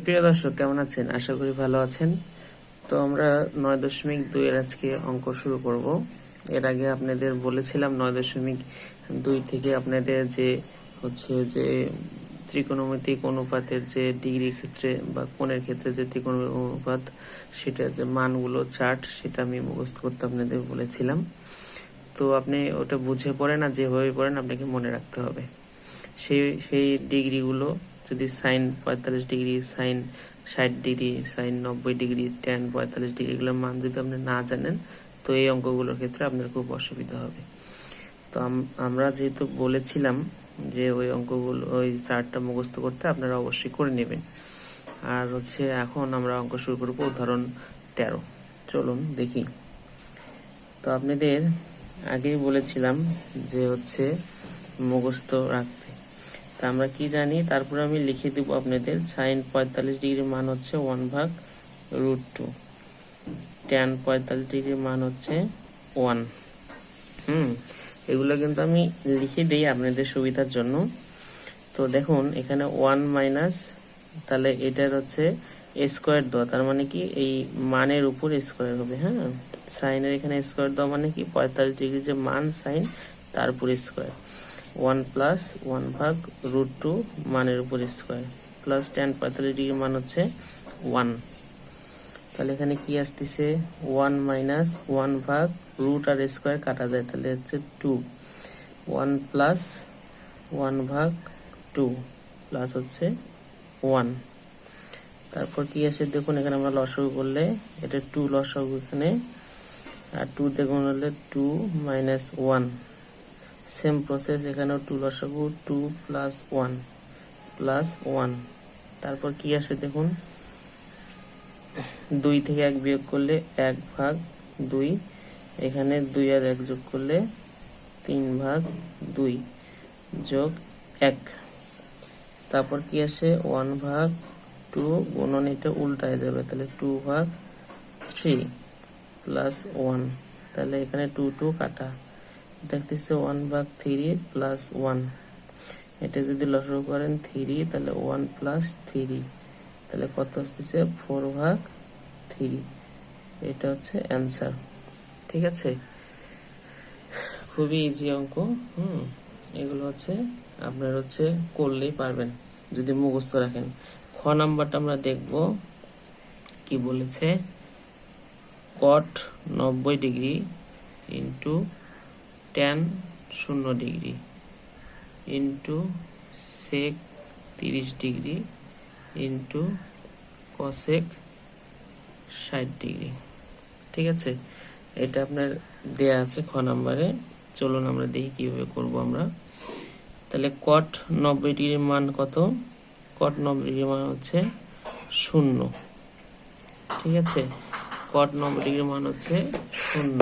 প্রিয় দর্শক, কেমন আছেন? আশা করি ভালো আছেন। তো আমরা নয় দশমিক দুইয়ের আজকে অঙ্ক শুরু করব। এর আগে আপনাদের বলেছিলাম নয় দশমিক দুই থেকে আপনাদের যে হচ্ছে যে ত্রিকোণমিতিক অনুপাতের যে ডিগ্রি ক্ষেত্রে বা কোণের ক্ষেত্রে যে ত্রিকোণমিতিক অনুপাত সেটা যে মানগুলো চার্ট, সেটা আমি মুখস্থ করতে আপনাদের বলেছিলাম। তো আপনি ওটা বুঝে পড়েন আর যেভাবে পড়েন আপনাকে মনে রাখতে হবে। সেই সেই ডিগ্রিগুলো যদি সাইন পঁয়তাল্লিশ ডিগ্রি, সাইন ষাট ডিগ্রি, সাইন নব্বই ডিগ্রি টেন পঁয়তাল্লিশ ডিগ্রি, এগুলোর মান যদি আপনি না জানেন, তো এই অঙ্কগুলোর ক্ষেত্রে আপনার খুব অসুবিধা হবে। তো আমরা যেহেতু বলেছিলাম যে ওই অঙ্কগুলো, ওই চার্টটা মুখস্থ করতে আপনারা অবশ্যই করে নেবেন। আর হচ্ছে এখন আমরা অঙ্ক শুরু করব উদাহরণ তেরো। চলুন দেখি। তো আপনাদের আগেই বলেছিলাম যে হচ্ছে মুখস্থ রাখতে তা আমরা কি জানি? তারপর আমি লিখে দিব আপনাদের। সাইন পঁয়তাল্লিশ ডিগ্রির মান হচ্ছে ওয়ান ভাগ রুট টু ট্যান পঁয়তাল্লিশ ডিগ্রির মান হচ্ছে ওয়ান হুম, এগুলো কিন্তু আমি লিখে দিই আপনাদের সুবিধার জন্য। তো দেখুন, এখানে ওয়ান মাইনাস তাহলে এটার হচ্ছে স্কোয়ার দেওয়া। তার মানে কি? এই মানের উপর স্কোয়ার হবে হ্যাঁ? সাইনের এখানে স্কোয়ার দেওয়া মানে কি? পঁয়তাল্লিশ ডিগ্রি যে মান সাইন তার উপর স্কোয়ার ওয়ান প্লাস ওয়ান ভাগ রুট টু মানের উপর স্কোয়ার। প্লাস টেন পঁয়তাল্লিশ ডিগ্রি মান হচ্ছে ওয়ান। তাহলে এখানে কি আসতেছে? ওয়ান মাইনাস ওয়ান ভাগ রুট আর স্কোয়ার কাটা যায়, তাহলে হচ্ছে টু। ওয়ান প্লাস ওয়ান ভাগ টু প্লাস হচ্ছে ওয়ান। তারপর কি আছে দেখুন, এখানে আমরা লসাগু করলে এটা টু লসাগু এখানে, আর টু দেখুন হলে two minus one. Same process এখানেও টু লসাগু two plus one plus one তারপর কি আসে দেখুন? দুই থেকে এক বিয়োগ করলে এক ভাগ দুই। এখানে দুই আর এক যোগ করলে তিন ভাগ দুই যোগ এক। তারপর কি আসে? ওয়ান ভাগ টু গুণন এটা উল্টায় যাবে। তাহলে টু ভাগ থ্রি প্লাস ওয়ান তাহলে এখানে টু টু কাটা। দেখতেছে ওয়ান ভাগ থ্রি প্লাস ওয়ান এটা যদি লসরু করেন থ্রি তাহলে ওয়ান প্লাস থ্রি তাহলে কত আসতেছে? ফোর ভাগ থ্রি এটা হচ্ছে অ্যান্সার ঠিক আছে? খুবই ইজি অঙ্ক, হুম? এগুলো হচ্ছে, আপনার হচ্ছে করলেই পারবেন, যদি মুখস্থ রাখেন। খ নাম্বারটা আমরা দেখব, কি বলেছে? কট নব্বই ডিগ্রি ইন্টু টেন শূন্য ডিগ্রি ইন্টু সেক তিরিশ ডিগ্রি ইন্টু কসেক ষাট ডিগ্রি। ঠিক আছে? এটা আপনার দেয়া আছে খ নাম্বারে। চলুন আমরা দেখি কীভাবে করব আমরা। তাহলে কট নব্বই ডিগ্রির মান কত? কট নব্বই ডিগ্রির মান হচ্ছে শূন্য। ঠিক আছে? কট নব্বই ডিগ্রির মান হচ্ছে শূন্য।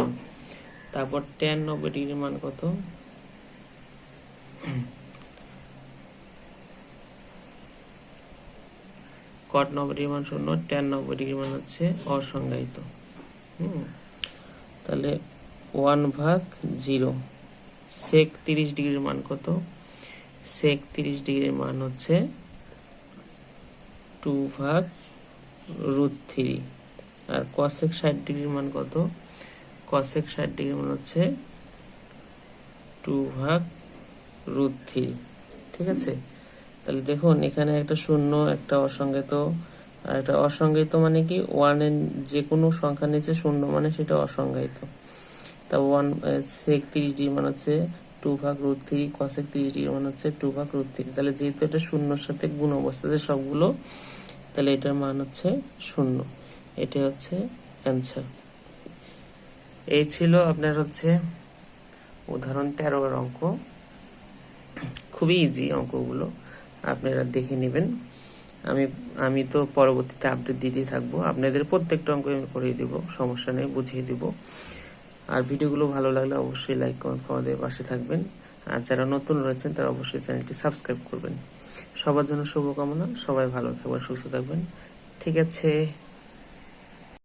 তারপর টেন নব্বই ডিগ্রির মান কত? কট নব্বই ডিগ্রি মান শূন্য টেন নব্বই ডিগ্রি মান হচ্ছে অসংজ্ঞায়িত। হুম? তাহলে ওয়ান ভাগ জিরো সেক তিরিশ ডিগ্রির মান কত? সেক তিরিশ ডিগ্রির মান হচ্ছে টু ভাগ রুট থ্রি আর কসেক ষাট ডিগ্রির মান কত? কসেক ষাট ডিগ্রির মান হচ্ছে টু ভাগ রুট থ্রি ঠিক আছে? তাহলে দেখুন, এখানে একটা শূন্য, একটা অসংজ্ঞাত আর একটা অসংজ্ঞায়িত মানে কি? ওয়ানের যে কোনো সংখ্যার নিচে শূন্য মানে সেটা অসংজ্ঞায়িত তা ওয়ান সেক তিরিশ ডিগ্রি মানে হচ্ছে টু ভাগ রুট থ্রি কসেক তিরিশ ডিগ্রি মানে হচ্ছে টু ভাগ রুট থ্রি তাহলে যেহেতু এটা শূন্যর সাথে গুণ অবস্থাতে সবগুলো, তাহলে এটার মান হচ্ছে শূন্য। এটা হচ্ছে অ্যান্সার এই ছিল আপনার হচ্ছে উদাহরণ তেরোর অঙ্ক। খুবই ইজি অঙ্কগুলো, আপনারা দেখে নেবেন। আমি আমি তো পরবর্তীতে আপডেট দিতেই থাকব। আপনাদের প্রত্যেকটা অঙ্ক আমি করিয়ে দিব, সমস্যা নেই, বুঝিয়ে দিব। আর ভিডিওগুলো ভালো লাগলে অবশ্যই লাইক কমেন্ট পাওয়া দিয়ে পাশে থাকবেন। আর যারা নতুন রয়েছেন, তারা অবশ্যই চ্যানেলটি সাবস্ক্রাইব করবেন। সবার জন্য শুভকামনা, সবাই ভালো থাকবেন, সুস্থ থাকবেন। ঠিক আছে।